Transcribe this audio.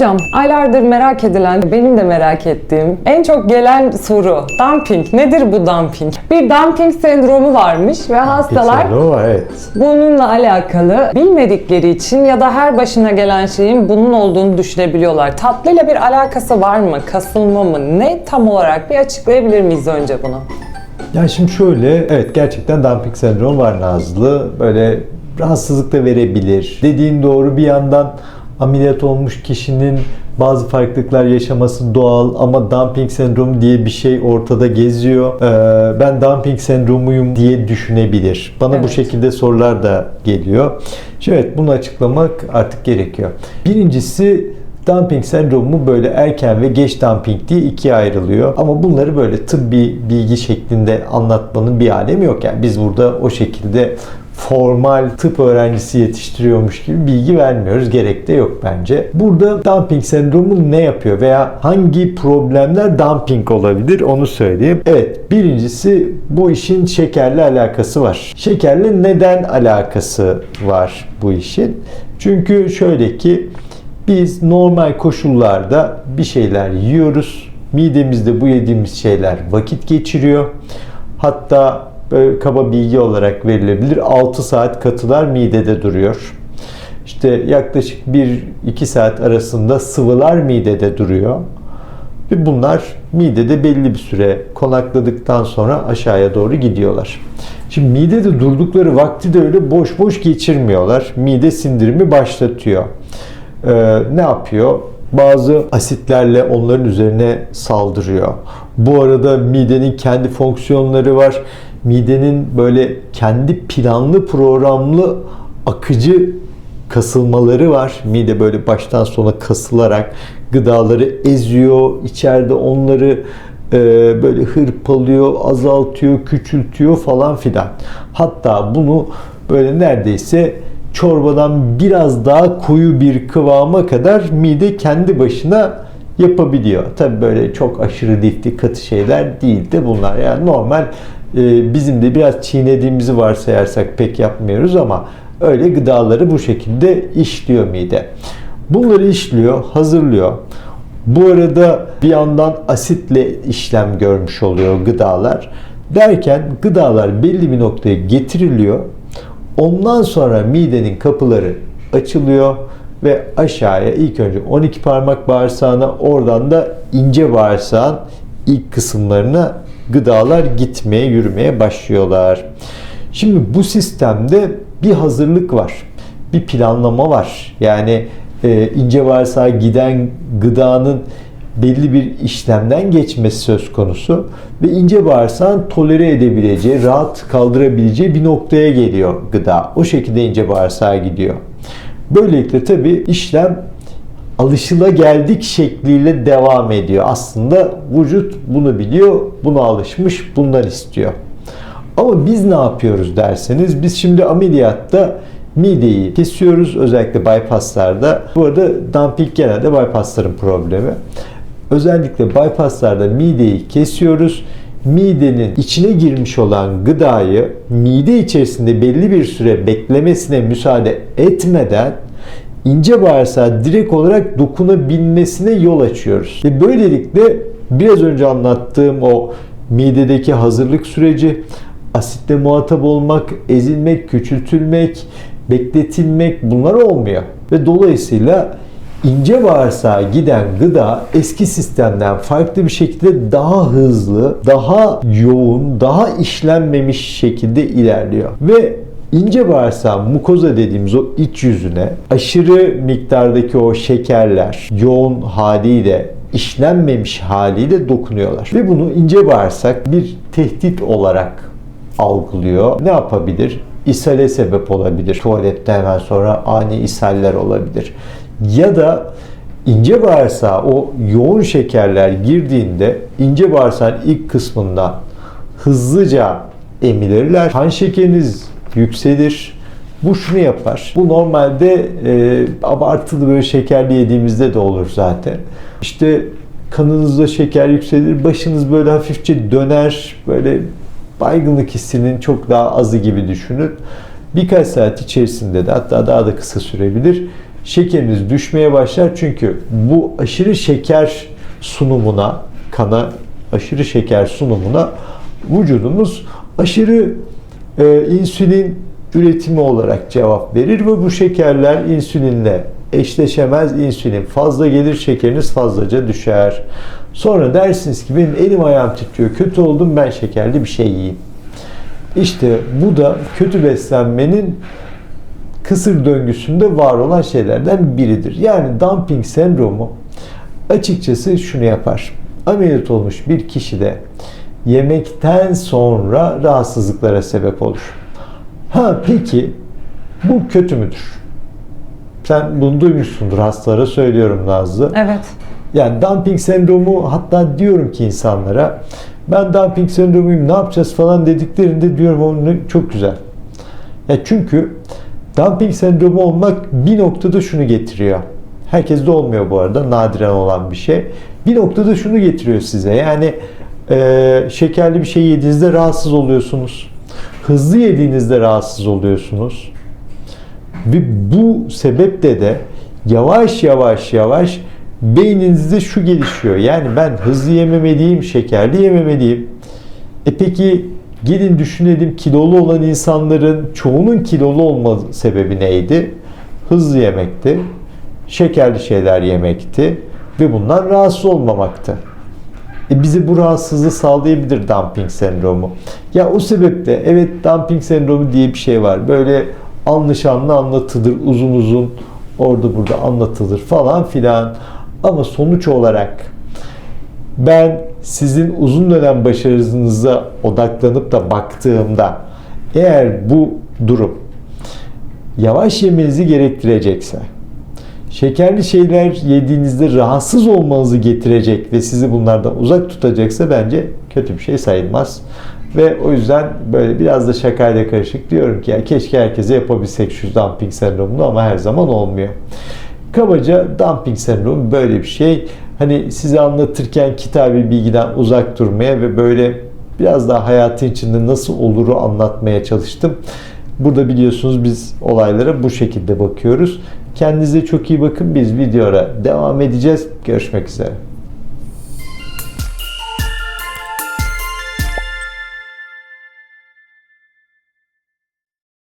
Hocam aylardır merak edilen, benim de merak ettiğim en çok gelen soru dumping. Nedir bu dumping? Bir dumping sendromu varmış ve hastalar Sendromu evet. bununla alakalı bilmedikleri için ya da her başına gelen şeyin bunun olduğunu düşünebiliyorlar. Tatlıyla bir alakası var mı? Kasılma mı? Ne tam olarak? Bir açıklayabilir miyiz önce bunu? Ya şimdi şöyle, evet gerçekten dumping sendromu var Nazlı. Böyle rahatsızlık da verebilir. Dediğin doğru bir yandan ameliyat olmuş kişinin bazı farklılıklar yaşaması doğal ama dumping sendromu diye bir şey ortada geziyor. Ee, ben dumping sendromuyum diye düşünebilir. Bana bu Evet. şekilde sorular da geliyor. Şimdi evet bunu açıklamak artık gerekiyor. Birincisi Dumping sendromu böyle erken ve geç dumping diye ikiye ayrılıyor. Ama bunları böyle tıbbi bilgi şeklinde anlatmanın bir alemi yok. Yani biz burada o şekilde formal tıp öğrencisi yetiştiriyormuş gibi bilgi vermiyoruz. Gerek de yok bence. Burada dumping sendromu ne yapıyor veya hangi problemler dumping olabilir onu söyleyeyim. Evet birincisi bu işin şekerle alakası var. Şekerle neden alakası var bu işin? Çünkü şöyle ki biz normal koşullarda bir şeyler yiyoruz. Midemizde bu yediğimiz şeyler vakit geçiriyor. Hatta böyle kaba bilgi olarak verilebilir 6 saat katılar midede duruyor. İşte yaklaşık 1-2 saat arasında sıvılar midede duruyor. Ve bunlar midede belli bir süre konakladıktan sonra aşağıya doğru gidiyorlar. Şimdi midede durdukları vakti de öyle boş boş geçirmiyorlar. Mide sindirimi başlatıyor. Ee, ne yapıyor? Bazı asitlerle onların üzerine saldırıyor. Bu arada midenin kendi fonksiyonları var. Midenin böyle kendi planlı programlı akıcı kasılmaları var. Mide böyle baştan sona kasılarak gıdaları eziyor. İçeride onları e, böyle hırpalıyor, azaltıyor, küçültüyor falan filan. Hatta bunu böyle neredeyse çorbadan biraz daha koyu bir kıvama kadar mide kendi başına yapabiliyor. Tabi böyle çok aşırı lifli katı şeyler değil de bunlar. Yani normal e, bizim de biraz çiğnediğimizi varsayarsak pek yapmıyoruz ama öyle gıdaları bu şekilde işliyor mide. Bunları işliyor, hazırlıyor. Bu arada bir yandan asitle işlem görmüş oluyor gıdalar. Derken gıdalar belli bir noktaya getiriliyor. Ondan sonra midenin kapıları açılıyor ve aşağıya ilk önce 12 parmak bağırsağına oradan da ince bağırsağın ilk kısımlarına gıdalar gitmeye, yürümeye başlıyorlar. Şimdi bu sistemde bir hazırlık var. Bir planlama var. Yani e, ince bağırsağa giden gıdanın belli bir işlemden geçmesi söz konusu ve ince bağırsağın tolere edebileceği, rahat kaldırabileceği bir noktaya geliyor gıda. O şekilde ince bağırsağa gidiyor. Böylelikle tabi işlem alışılageldik şekliyle devam ediyor. Aslında vücut bunu biliyor, buna alışmış, bundan istiyor. Ama biz ne yapıyoruz derseniz biz şimdi ameliyatta mideyi kesiyoruz özellikle bypasslarda. Bu arada dumping genelde bypassların problemi. Özellikle bypasslarda mideyi kesiyoruz. Midenin içine girmiş olan gıdayı mide içerisinde belli bir süre beklemesine müsaade etmeden ince bağırsağa direkt olarak dokunabilmesine yol açıyoruz. Ve böylelikle biraz önce anlattığım o midedeki hazırlık süreci, asitle muhatap olmak, ezilmek, küçültülmek, bekletilmek bunlar olmuyor. Ve dolayısıyla ince bağırsağa giden gıda eski sistemden farklı bir şekilde daha hızlı, daha yoğun, daha işlenmemiş şekilde ilerliyor. Ve ince bağırsağın mukoza dediğimiz o iç yüzüne aşırı miktardaki o şekerler yoğun haliyle işlenmemiş haliyle dokunuyorlar. Ve bunu ince bağırsak bir tehdit olarak algılıyor. Ne yapabilir? İshale sebep olabilir. Tuvalette hemen sonra ani ishaller olabilir. Ya da ince bağırsağa o yoğun şekerler girdiğinde ince bağırsağın ilk kısmından hızlıca emilirler. Kan şekeriniz yükselir. Bu şunu yapar. Bu normalde e, abartılı böyle şekerli yediğimizde de olur zaten. İşte kanınızda şeker yükselir, başınız böyle hafifçe döner, böyle baygınlık hissinin çok daha azı gibi düşünün. Birkaç saat içerisinde de hatta daha da kısa sürebilir. şekeriniz düşmeye başlar. Çünkü bu aşırı şeker sunumuna, kana aşırı şeker sunumuna vücudumuz aşırı e, insülin üretimi olarak cevap verir ve bu şekerler insülinle eşleşemez. İnsülin fazla gelir, şekeriniz fazlaca düşer. Sonra dersiniz ki benim elim ayağım titriyor, kötü oldum ben şekerli bir şey yiyeyim. İşte bu da kötü beslenmenin kısır döngüsünde var olan şeylerden biridir. Yani dumping sendromu açıkçası şunu yapar. Ameliyat olmuş bir kişide yemekten sonra rahatsızlıklara sebep olur. Ha peki bu kötü müdür? Sen bunu duymuşsundur hastalara söylüyorum Nazlı. Evet. Yani dumping sendromu hatta diyorum ki insanlara ben dumping sendromuyum ne yapacağız falan dediklerinde diyorum onu çok güzel. Ya çünkü dumping sendromu olmak bir noktada şunu getiriyor. Herkes de olmuyor bu arada nadiren olan bir şey. Bir noktada şunu getiriyor size yani e, şekerli bir şey yediğinizde rahatsız oluyorsunuz. Hızlı yediğinizde rahatsız oluyorsunuz. Ve bu sebeple de yavaş yavaş yavaş beyninizde şu gelişiyor. Yani ben hızlı yememeliyim, şekerli yememeliyim. E peki gelin düşünelim kilolu olan insanların çoğunun kilolu olma sebebi neydi? Hızlı yemekti, şekerli şeyler yemekti ve bundan rahatsız olmamaktı. E bize bu rahatsızlığı sağlayabilir dumping sendromu. Ya o sebeple evet dumping sendromu diye bir şey var. Böyle anlaşanlı anlatılır uzun uzun orada burada anlatılır falan filan. Ama sonuç olarak ben sizin uzun dönem başarınıza odaklanıp da baktığımda eğer bu durum yavaş yemenizi gerektirecekse şekerli şeyler yediğinizde rahatsız olmanızı getirecek ve sizi bunlardan uzak tutacaksa bence kötü bir şey sayılmaz. Ve o yüzden böyle biraz da şakayla karışık diyorum ki ya keşke herkese yapabilsek şu dumping sendromunu ama her zaman olmuyor. Kabaca dumping sendromu böyle bir şey. Hani size anlatırken kitabi bilgiden uzak durmaya ve böyle biraz daha hayatın içinde nasıl oluru anlatmaya çalıştım. Burada biliyorsunuz biz olaylara bu şekilde bakıyoruz. Kendinize çok iyi bakın. Biz videoya devam edeceğiz. Görüşmek üzere.